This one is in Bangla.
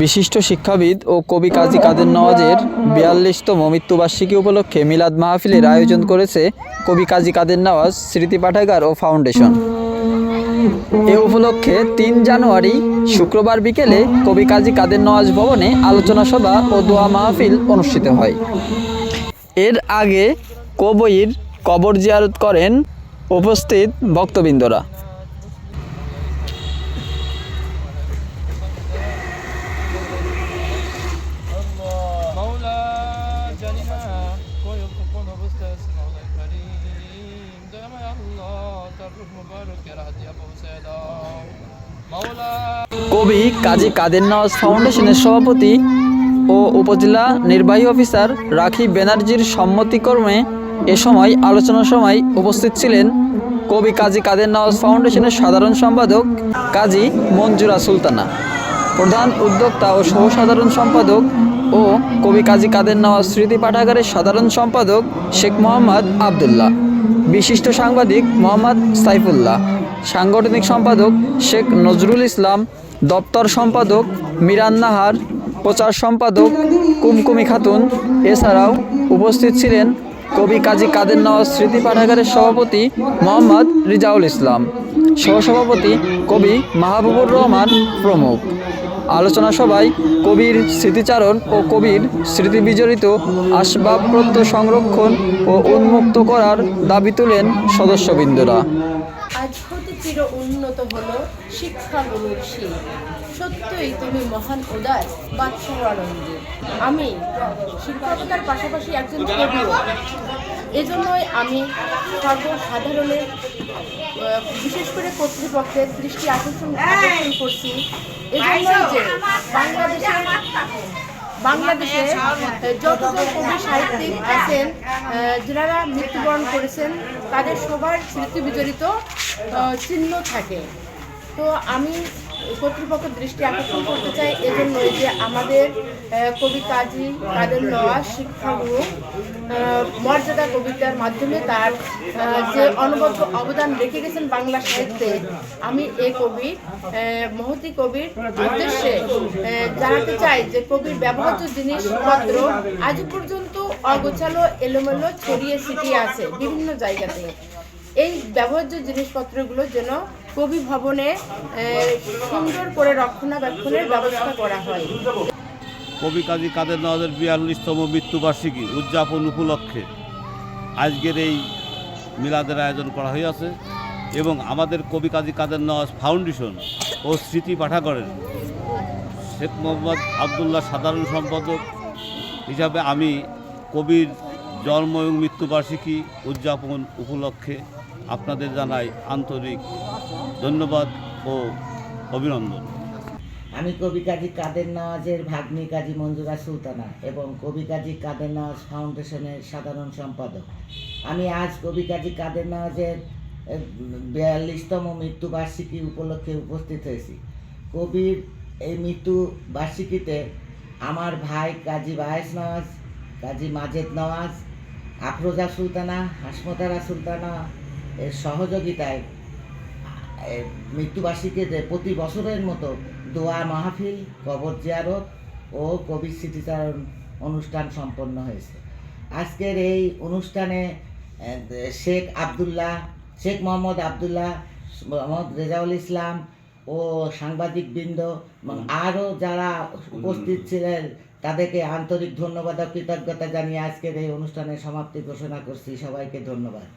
বিশিষ্ট শিক্ষাবিদ ও কবি কাজী কাদের নওয়াজের বিয়াল্লিশতম মৃত্যুবার্ষিকী উপলক্ষে মিলাদ মাহফিলের আয়োজন করেছে কবি কাজী কাদের নওয়াজ, স্মৃতি পাঠাগার ও ফাউন্ডেশন। এ উপলক্ষে তিন জানুয়ারি শুক্রবার বিকেলে কবি কাজী কাদের নওয়াজ ভবনে আলোচনা সভা ও দোয়া মাহফিল অনুষ্ঠিত হয়। এর আগে কবইর কবর জিয়ারত করেন উপস্থিত ভক্তবৃন্দরা। কবি কাজী কাদের নওয়াজ ফাউন্ডেশনের সভাপতি ও উপজেলা নির্বাহী অফিসার রাখি ব্যানার্জির সম্মতিক্রমে এ সময় আলোচনার সময় উপস্থিত ছিলেন কবি কাজী কাদের নওয়াজ ফাউন্ডেশনের সাধারণ সম্পাদক কাজী মঞ্জুরা সুলতানা, প্রধান উদ্যোক্তা ও সহ সাধারণ সম্পাদক ও কবি কাজী কাদের নওয়াজ স্মৃতি পাঠাগারের সাধারণ সম্পাদক শেখ মোহাম্মদ আবদুল্লাহ। বিশিষ্ট সাংবাদিক মোহাম্মদ সাইফুল্লাহ, সাংগঠনিক সম্পাদক শেখ নজরুল ইসলাম, দপ্তর সম্পাদক মিরান নাহার, প্রচার সম্পাদক কুমকুমি খাতুন, এছাড়াও উপস্থিত ছিলেন কবি কাজী কাদের নওয়াজ স্মৃতি পাঠাগারের সভাপতি মোহাম্মদ রিজাউল ইসলাম, সহসভাপতি কবি মাহবুবুর রহমান প্রমুখ। আলোচনা সভায় কবির স্মৃতিচারণ ও কবির স্মৃতিবিজড়িত আসবাবপত্র সংরক্ষণ ও উন্মুক্ত করার দাবি তোলেন সদস্যবৃন্দরা। আজ হতে চির উন্নত হলো শিক্ষা গুরুর শির সত্যই তুমি মহান উদার বাৎসরানন্দী আমি শিক্ষকতার পাশাপাশি একজন কবিও এজন্যই আমি সর্বসাধারণের বিশেষ করে কর্তৃপক্ষের দৃষ্টি আকর্ষণ আকর্ষণ করছি। এজন্যই যে বাংলাদেশের, বাংলাদেশে যতজন কবি সাহিত্যিক আছেন যারা মৃত্যুবরণ করেছেন, তাদের সবার স্মৃতি বিজড়িত। চিহ্ন থাকে। তো আমি কর্তৃপক্ষের দৃষ্টি আকর্ষণ করতে চাই এজন্যই যে আমাদের কবি কাজী কাদের নওয়াজ শিক্ষাগুরু মর্যাদা কবিতার মাধ্যমে তার যে অনবদ্য অবদান রেখে গেছেন বাংলা সাহিত্যে, আমি এই কবি মহতি কবির উদ্দেশ্যে জানাতে চাই যে কবির ব্যবহার্য জিনিসপত্র আজ পর্যন্ত অগোছালো, এলোমেলো, ছড়িয়ে ছিটিয়ে আছে বিভিন্ন জায়গাতে এই ব্যবহার্য জিনিসপত্রগুলো যেন কবি ভবনে সুন্দর করে রক্ষণাবেক্ষণের ব্যবস্থা করা হয়। কবি কাজী কাদের নওয়াজের বিয়াল্লিশতম মৃত্যুবার্ষিকী উদযাপন উপলক্ষে আজকের এই মিলাদের আয়োজন করা হইয়াছে এবং আমাদের কবি কাজী কাদের নওয়াজ ফাউন্ডেশন ও স্মৃতি পাঠাগারের শেখ মোহাম্মদ আবদুল্লাহ সাধারণ সম্পাদক হিসাবে আমি কবির জন্ম এবং মৃত্যুবার্ষিকী উদযাপন উপলক্ষে আপনাদের জানাই আন্তরিক ধন্যবাদ ও অভিনন্দন। আমি কবি কাজী কাদের নওয়াজের ভাগ্নি কাজী মঞ্জুরা সুলতানা এবং কবি কাজী কাদের নওয়াজ ফাউন্ডেশনের সাধারণ সম্পাদক। আমি আজ কবি কাজী কাদের নওয়াজের বিয়াল্লিশতম মৃত্যুবার্ষিকী উপলক্ষে উপস্থিত হয়েছি। কবির এই মৃত্যু বার্ষিকীতে আমার ভাই কাজী বায়েস নওয়াজ, কাজী মাজেদ নওয়াজ, আফরোজা সুলতানা, হাসমতারা সুলতানা সহযোগিতায় মৃত্যুবার্ষিকীতে প্রতি বছরের মতো দোয়া মাহফিল কবর জিয়ারত ও কবি স্মৃতিচারণ অনুষ্ঠান সম্পন্ন হয়েছে। আজকের এই অনুষ্ঠানে শেখ আবদুল্লাহ শেখ মোহাম্মদ আবদুল্লাহ মোহাম্মদ রেজাউল ইসলাম ও সাংবাদিকবৃন্দ এবং আরও যারা উপস্থিত ছিলেন তাদেরকে আন্তরিক ধন্যবাদ ও কৃতজ্ঞতা জানিয়ে আজকের এই অনুষ্ঠানের সমাপ্তি ঘোষণা করছি। সবাইকে ধন্যবাদ।